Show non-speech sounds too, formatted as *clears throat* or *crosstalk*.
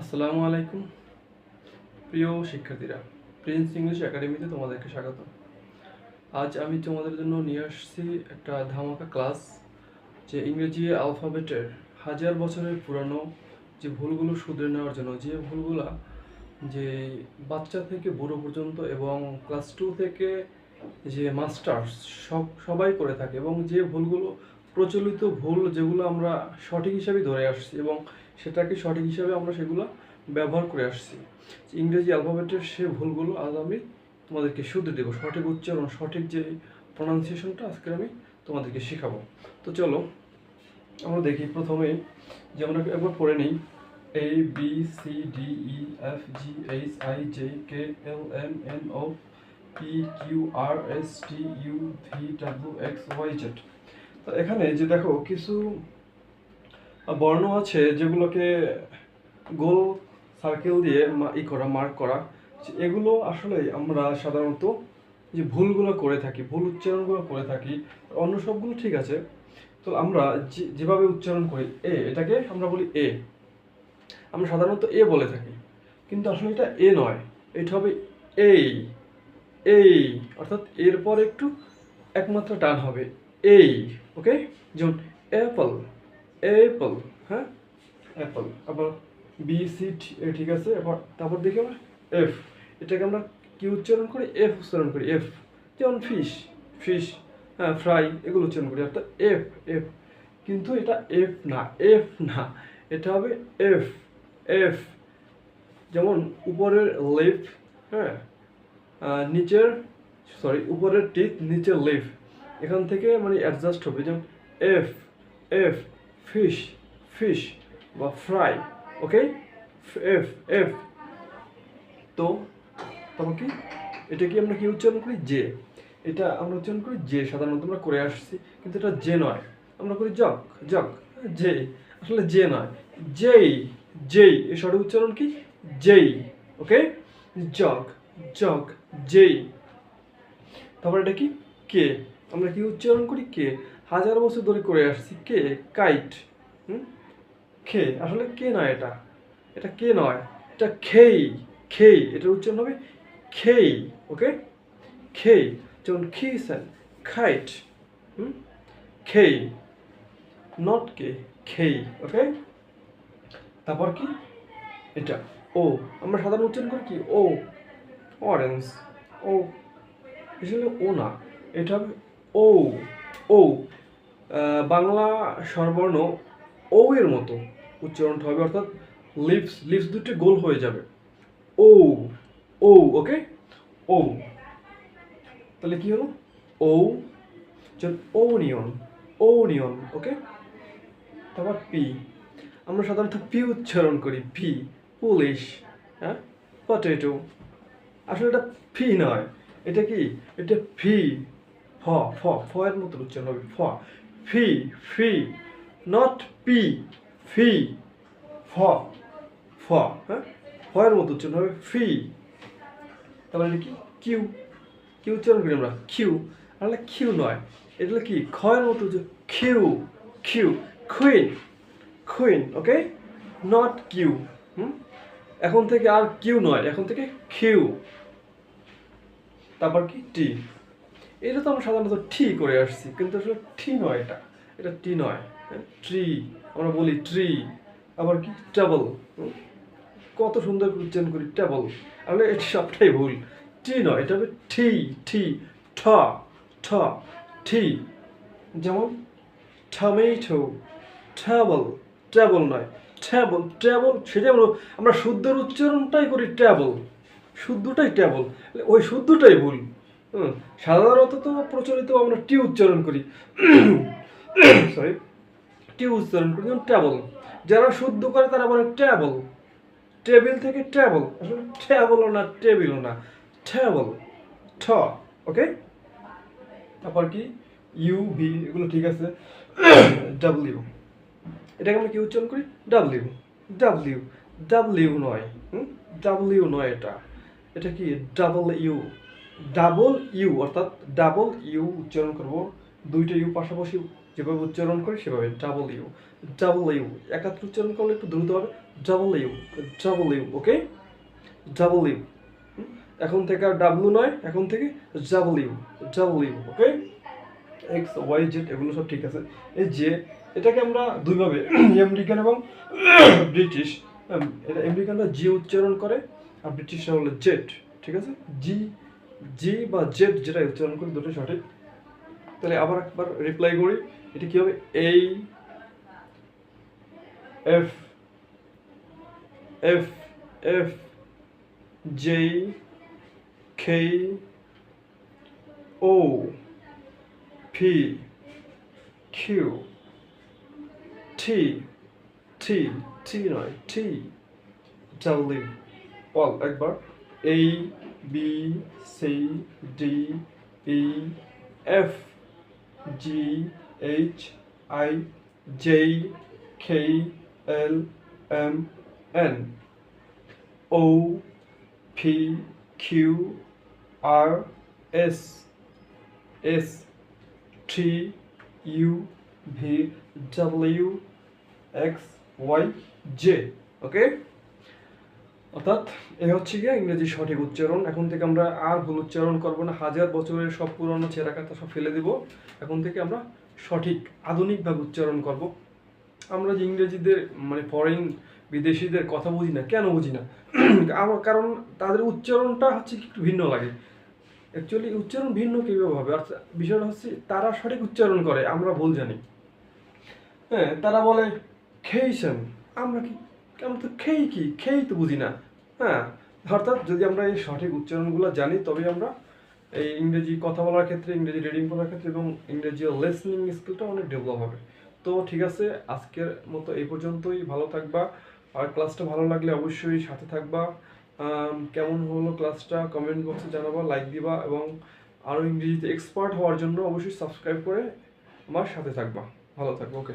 আসসালামু আলাইকুম। প্রিয় শিক্ষার্থীরা প্রিন্স ইংলিশ একাডেমিতে তোমাদেরকে স্বাগত আজ আমি তোমাদের জন্য নিয়ে আসছি একটা ধামাকা ক্লাস, যে ইংরেজি আলফাবেটের হাজার বছরের পুরানো যে ভুলগুলো শুধরে নেওয়ার জন্য, যে ভুলগুলা যে বাচ্চা থেকে বুড়ো পর্যন্ত এবং ক্লাস টু থেকে যে মাস্টার্স সব, সবাই করে থাকে এবং যে ভুলগুলো প্রচলিত ভুল যেগুলো আমরা সঠিক হিসাবে ধরে আসছি এবং সেটাকে সঠিক হিসাবে আমরা সেগুলো ব্যবহার করে আসছি। ইংরেজি অ্যালফাবেটের সে ভুলগুলো আজ আমি তোমাদেরকে শুধরে দেবো। সঠিক উচ্চারণ, সঠিক যে প্রনাউন্সিয়েশনটা আজকে আমি তোমাদেরকে শেখাবো। তো চলো, আমরা দেখি প্রথমে, যে আমরা একবার পড়ে নিই। A B C D E F G H I J K L M N O P Q R S T U V W X Y Z এখানে যে দেখো কিছু বর্ণ আছে যেগুলোকে গোল সার্কেল দিয়ে ই করা মার্ক করা। এগুলো আসলে আমরা সাধারণত যে ভুলগুলো করে থাকি, ভুল উচ্চারণগুলো করে থাকি, অন্য সবগুলো ঠিক আছে। তো আমরা যেভাবে উচ্চারণ করি, এ, এটাকে আমরা বলি এ। আমরা সাধারণত এ বলে থাকি। কিন্তু আসলে এটা এ নয়, এটা হবে এই এই, অর্থাৎ এরপর একটু একমাত্র টান হবে। এই ওকে যেমন অ্যাপল অ্যাপল হ্যাঁ? অ্যাপল আবার বি সি ঠিক আছে? এবার তারপর দেখি আমরা এফ এটাকে আমরা কি উচ্চারণ করি? এফ উচ্চারণ করি এফ যেমন ফিশ ফিশ হ্যাঁ ফ্রাই এগুলো উচ্চারণ করি। অর্থাৎ এফ এফ কিন্তু এটা এফ না এফ না, এটা হবে এফ এফ যেমন উপরের লেফ হ্যাঁ নিচের সরি উপরের টিথ নিচের লেফ এখান থেকে মানে অ্যাডজাস্ট হবে, যেমন এফ এফ ফিশ ফিশ বা ফ্রাই ওকে এফ এফ তো তখন কি? এটা কি আমরা কি উচ্চারণ করি? যে। এটা আমরা উচ্চারণ করি যে, সাধারণত আমরা করে আসছি, কিন্তু এটা যে নয়। আমরা করি জগ জগ যে। আসলে যে নয়। যেই যেই, এর সঠিক উচ্চারণ কি? যেই ওকে জগ জগ যেই। তারপর এটা কি? কে? আমরা কি উচ্চারণ করি? কে? হাজার বছর ধরে করে আসছি। কে? কাইট। হুম? খে। আসলে কে নয় এটা? এটা কে নয়? এটা খেই। খেই। এটার উচ্চারণ হবে খেই। ওকে? খেই। যেমন খিসেন kite. Hmm? খেই। Not K? খেই। Okay? তারপর কি? এটা। ও। আমরা সাধারণ উচ্চারণ করি কি? ও। অরেঞ্জ। ও। আসলে ও না। এটা হবে ও ও বাংলা স্বরবর্ণ ও এর মতো উচ্চারণটা হবে, অর্থাৎ লিপস লিপস দুটি গোল হয়ে যাবে। ও ও ওকে ও তাহলে কি হলো? ও যেমন ওনিয়ন ওনিয়ন ওকে তারপর পি। আমরা সাধারণত পি উচ্চারণ করি, পি, পুলিশ হ্যাঁ? পটেটো। আসলে এটা ফি নয়, এটা কি? এটা ফি ফ ফ ফ এর মতো উচ্চারণ হবে। ফ, ফি ফি নট পি, ফি, ফ ফ হ্যাঁ? ফ এর মতো উচ্চারণ হবে, ফি। তারপরে কি? কিউ। কি উচ্চারণ করি আমরা? কিউ। আসলে কিউ নয়। এটা কি? খ এর মতো Q Q queen queen okay not Q, hmm? এখন থেকে আর কিউ নয়। এখন থেকে কিউ। তারপর কি? টি। এটা তো আমরা সাধারণত টি করে আসছি, কিন্তু আসলে ঠি নয় এটা। এটা টি নয় ট্রি আমরা বলি ট্রি আবার কি? টেবল কত সুন্দর উচ্চারণ করি টেবল আসলে এটা সবটাই ভুল। টি নয়, এটা হবে ঠি টি ঠ ঠ টি যেমন টমেটো ট্যাবল ট্যাবল নয় ট্যাবল ট্যাবল সেটা আমরা আমরা শুদ্ধের উচ্চারণটাই করি ট্যাবল শুদ্ধটাই ট্যাবল ওই শুদ্ধটাই ভুল। সাধারণত তো প্রচলিত আমরা টি উচ্চারণ করি। সরি টি উচ্চারণ করি, যেমন ট্যাবল যারা শুদ্ধ করে তারা বলে ট্যাবল টেবিল থেকে ট্যাবল আসলে ট্যাবলও না টেবিলও না। ট্যাবল ঠ ওকে তারপর কি? ইউ ভি এগুলো ঠিক আছে। ডাব্লিউ এটাকে আমরা কি উচ্চারণ করি? ডাব্লিউ ডাব্লিউ ডাব্লিউ নয়। ডাব্লিউ নয় এটা। এটা কি? ডাবল ইউ ডাবল ইউ, অর্থাৎ ডাবল ইউ উচ্চারণ করব। দুইটা ইউ পাশাপাশি যেভাবে উচ্চারণ করি, সেভাবে ডাবল ইউ ডাবল ইউ। একাত্র উচ্চারণ করলে একটু দ্রুত হবে। Double U double U, okay? Double U. এখন থেকে আর ডাব্লু নয়, এখন থেকে double U double U, okay? X, Y, Z, এগুলো সব ঠিক আছে। এই যে, এটাকে আমরা দুইভাবে *clears throat* আমেরিকান এবং *clears throat* ব্রিটিশ এটা আমেরিকানরা জি উচ্চারণ করে, আর ব্রিটিশরা হলো জেড, ঠিক আছে? জি জি বা জেড যেটা উচ্চারণ করি দুটো সঠিক। তাহলে আবার একবার রিপ্লাই করি, এটা কি হবে? এই F F F J K O P Q T T T নয় টি ডাব্লিউ বল একবার। এ B C D E F G H I J K L M N. O P Q R S. S T U V W X Y J. Okay? অর্থাৎ এ হচ্ছে গিয়ে ইংরেজি সঠিক উচ্চারণ। এখন থেকে আমরা আর ভুল উচ্চারণ করব না। হাজার বছরের সব পুরনো ছেঁড়া কাটা সব ফেলে দিব। এখন থেকে আমরা সঠিক আধুনিকভাবে উচ্চারণ করব। আমরা যে ইংরেজিদের মানে ফরেন বিদেশিদের কথা বুঝি না, কেন বুঝি না? আমার কারণ তাদের উচ্চারণটা হচ্ছে একটু ভিন্ন লাগে। অ্যাকচুয়ালি উচ্চারণ ভিন্ন কীভাবে হবে? আর বিষয়টা হচ্ছে তারা সঠিক উচ্চারণ করে, আমরা ভুল জানি। হ্যাঁ তারা বলে খেয়েছেন আমরা কি, আমরা তো খেই কি? খেয়েই তো বুঝি না। হ্যাঁ অর্থাৎ যদি আমরা এই সঠিক উচ্চারণগুলো জানি, তবে আমরা এই ইংরেজি কথা বলার ক্ষেত্রে, ইংরেজি রিডিং করার ক্ষেত্রে এবং ইংরেজি লিসনিং স্কিলটা অনেক ডেভেলপ হবে। তো ঠিক আছে, আজকের মতো এই পর্যন্তই। ভালো থাকবা। আর ক্লাসটা ভালো লাগলে অবশ্যই সাথে থাকবা। কেমন হলো ক্লাসটা কমেন্ট বক্সে জানাবা লাইক দিবা এবং আরও ইংরেজিতে এক্সপার্ট হওয়ার জন্য অবশ্যই সাবস্ক্রাইব করে আমার সাথে থাকবা। ভালো থাকব ওকে